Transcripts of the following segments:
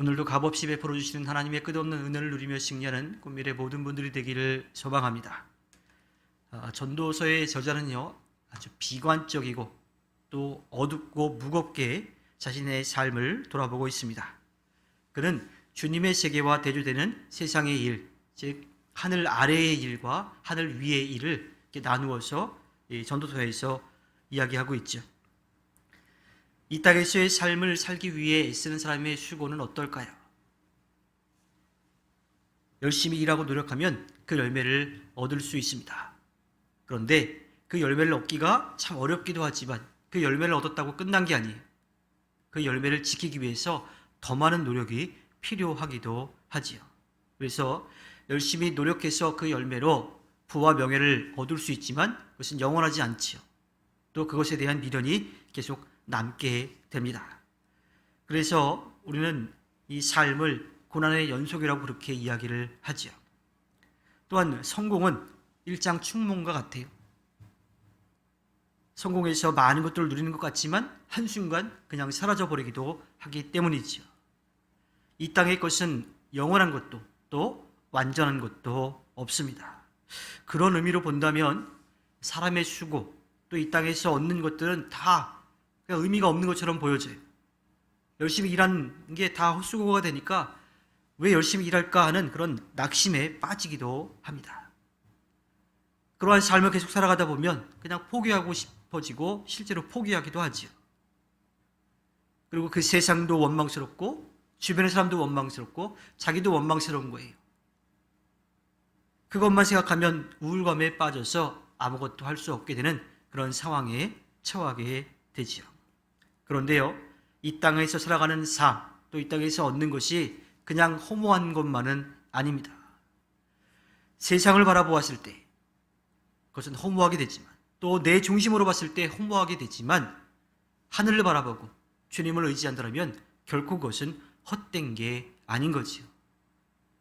오늘도 값없이 베풀어 주시는 하나님의 끝없는 은혜를 누리며 승리하는 꿈밀의 모든 분들이 되기를 소망합니다. 아, 전도서의 저자는요 아주 비관적이고 또 어둡고 무겁게 자신의 삶을 돌아보고 있습니다. 그는 주님의 세계와 대조되는 세상의 일, 즉 하늘 아래의 일과 하늘 위의 일을 나누어서 이 전도서에서 이야기하고 있죠. 이 땅에서의 삶을 살기 위해 애쓰는 사람의 수고는 어떨까요? 열심히 일하고 노력하면 그 열매를 얻을 수 있습니다. 그런데 그 열매를 얻기가 참 어렵기도 하지만 그 열매를 얻었다고 끝난 게 아니에요. 그 열매를 지키기 위해서 더 많은 노력이 필요하기도 하지요. 그래서 열심히 노력해서 그 열매로 부와 명예를 얻을 수 있지만 그것은 영원하지 않지요. 또 그것에 대한 미련이 계속 남게 됩니다. 그래서 우리는 이 삶을 고난의 연속이라고 그렇게 이야기를 하지요. 또한 성공은 일장 충몽과 같아요. 성공해서 많은 것들을 누리는 것 같지만 한순간 그냥 사라져 버리기도 하기 때문이지요. 이 땅의 것은 영원한 것도 또 완전한 것도 없습니다. 그런 의미로 본다면 사람의 수고 또 이 땅에서 얻는 것들은 다 의미가 없는 것처럼 보여져요. 열심히 일한 게다 헛수고가 되니까 왜 열심히 일할까 하는 그런 낙심에 빠지기도 합니다. 그러한 삶을 계속 살아가다 보면 그냥 포기하고 싶어지고 실제로 포기하기도 하지요. 그리고 그 세상도 원망스럽고 주변의 사람도 원망스럽고 자기도 원망스러운 거예요. 그것만 생각하면 우울감에 빠져서 아무것도 할 수 없게 되는 그런 상황에 처하게 되지요. 그런데요, 이 땅에서 살아가는 삶, 또 이 땅에서 얻는 것이 그냥 허무한 것만은 아닙니다. 세상을 바라보았을 때, 그것은 허무하게 되지만, 또 내 중심으로 봤을 때 허무하게 되지만, 하늘을 바라보고 주님을 의지한다면 결코 그것은 헛된 게 아닌 거지요.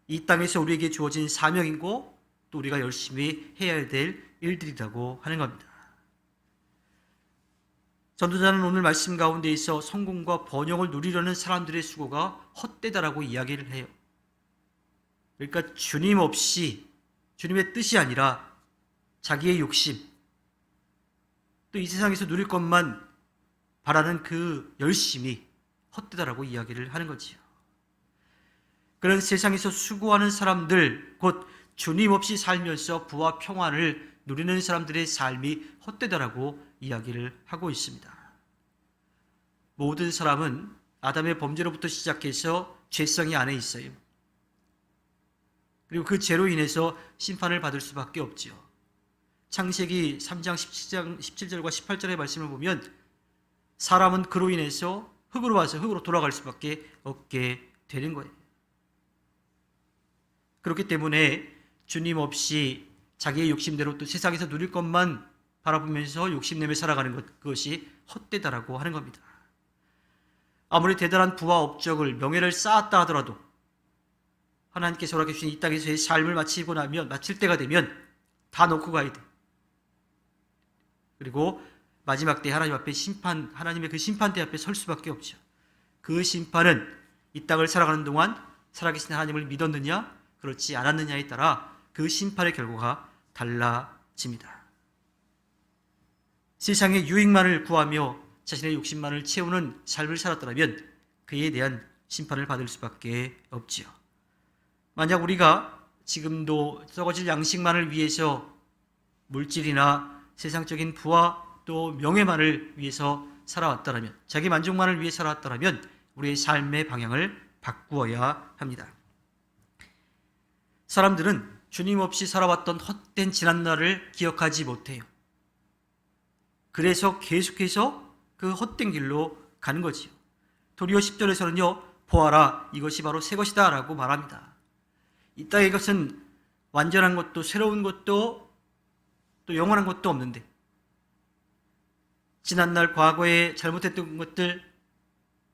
이 땅에서 우리에게 주어진 사명이고, 또 우리가 열심히 해야 될 일들이라고 하는 겁니다. 전도자는 오늘 말씀 가운데 있어 성공과 번영을 누리려는 사람들의 수고가 헛되다라고 이야기를 해요. 그러니까 주님 없이 주님의 뜻이 아니라 자기의 욕심 또 이 세상에서 누릴 것만 바라는 그 열심이 헛되다라고 이야기를 하는 거지요. 그런 세상에서 수고하는 사람들 곧 주님 없이 살면서 부와 평안을 누리는 사람들의 삶이 헛되다라고 이야기를 하고 있습니다. 모든 사람은 아담의 범죄로부터 시작해서 죄성이 안에 있어요. 그리고 그 죄로 인해서 심판을 받을 수밖에 없지요. 창세기 3장 17장 17절과 18절의 말씀을 보면 사람은 그로 인해서 흙으로 와서 흙으로 돌아갈 수밖에 없게 되는 거예요. 그렇기 때문에 주님 없이 자기의 욕심대로 또 세상에서 누릴 것만 바라보면서 욕심내며 살아가는 것 그것이 헛되다라고 하는 겁니다. 아무리 대단한 부와 업적을 명예를 쌓았다 하더라도 하나님께서 허락해 주신 이 땅에서의 삶을 마치고 나면 마칠 때가 되면 다 놓고 가야 돼. 그리고 마지막 때 하나님 앞에 심판 하나님의 그 심판대 앞에 설 수밖에 없죠. 그 심판은 이 땅을 살아가는 동안 살아계신 하나님을 믿었느냐 그렇지 않았느냐에 따라 그 심판의 결과가 달라집니다. 세상의 유익만을 구하며 자신의 욕심만을 채우는 삶을 살았더라면 그에 대한 심판을 받을 수밖에 없지요. 만약 우리가 지금도 썩어질 양식만을 위해서 물질이나 세상적인 부와 또 명예만을 위해서 살아왔다면 자기 만족만을 위해 살아왔다면 우리의 삶의 방향을 바꾸어야 합니다. 사람들은 주님 없이 살아왔던 헛된 지난날을 기억하지 못해요. 그래서 계속해서 그 헛된 길로 가는 거지요. 도리어 10절에서는요, 보아라, 이것이 바로 새 것이다 라고 말합니다. 이 땅의 것은 완전한 것도 새로운 것도 또 영원한 것도 없는데, 지난날 과거에 잘못했던 것들,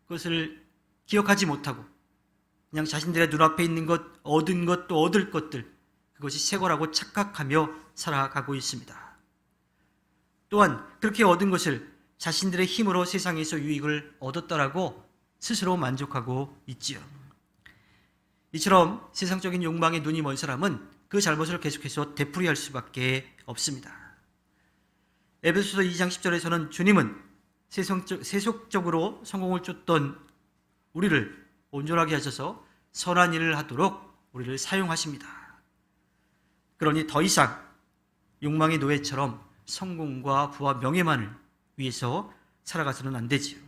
그것을 기억하지 못하고, 그냥 자신들의 눈앞에 있는 것, 얻은 것, 또 얻을 것들, 그것이 새 거라고 착각하며 살아가고 있습니다. 또한 그렇게 얻은 것을 자신들의 힘으로 세상에서 유익을 얻었다라고 스스로 만족하고 있지요. 이처럼 세상적인 욕망에 눈이 먼 사람은 그 잘못을 계속해서 되풀이할 수밖에 없습니다. 에베소서 2장 10절에서는 주님은 세속적, 세속적으로 성공을 쫓던 우리를 온전하게 하셔서 선한 일을 하도록 우리를 사용하십니다. 그러니 더 이상 욕망의 노예처럼 성공과 부와 명예만을 위해서 살아가서는 안 되지요.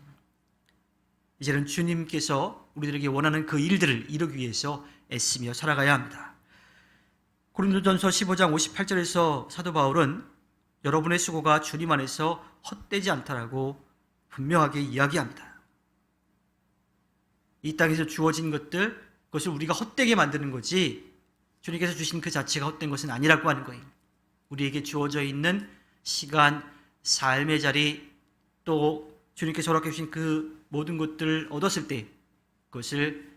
이제는 주님께서 우리들에게 원하는 그 일들을 이루기 위해서 애쓰며 살아가야 합니다. 고린도전서 15장 58절에서 사도 바울은 여러분의 수고가 주님 안에서 헛되지 않다라고 분명하게 이야기합니다. 이 땅에서 주어진 것들 그것을 우리가 헛되게 만드는 거지 주님께서 주신 그 자체가 헛된 것은 아니라고 하는 거예요. 우리에게 주어져 있는 시간, 삶의 자리 또 주님께서 허락해 주신 그 모든 것들을 얻었을 때 그것을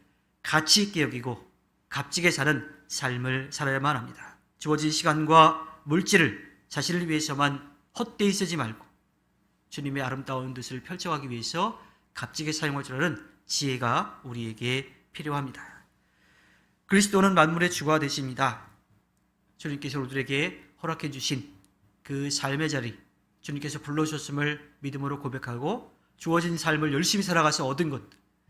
가치 있게 여기고 값지게 사는 삶을 살아야만 합니다. 주어진 시간과 물질을 자신을 위해서만 헛되이 쓰지 말고 주님의 아름다운 뜻을 펼쳐가기 위해서 값지게 사용할 줄 아는 지혜가 우리에게 필요합니다. 그리스도는 만물의 주가 되십니다. 주님께서 우리들에게 허락해 주신 그 삶의 자리, 주님께서 불러주셨음을 믿음으로 고백하고 주어진 삶을 열심히 살아가서 얻은 것,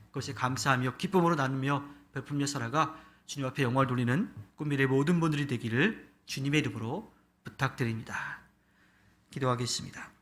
그것에 감사하며 기쁨으로 나누며 베풀며 살아가 주님 앞에 영광을 돌리는 꿈미래 모든 분들이 되기를 주님의 이름으로 부탁드립니다. 기도하겠습니다.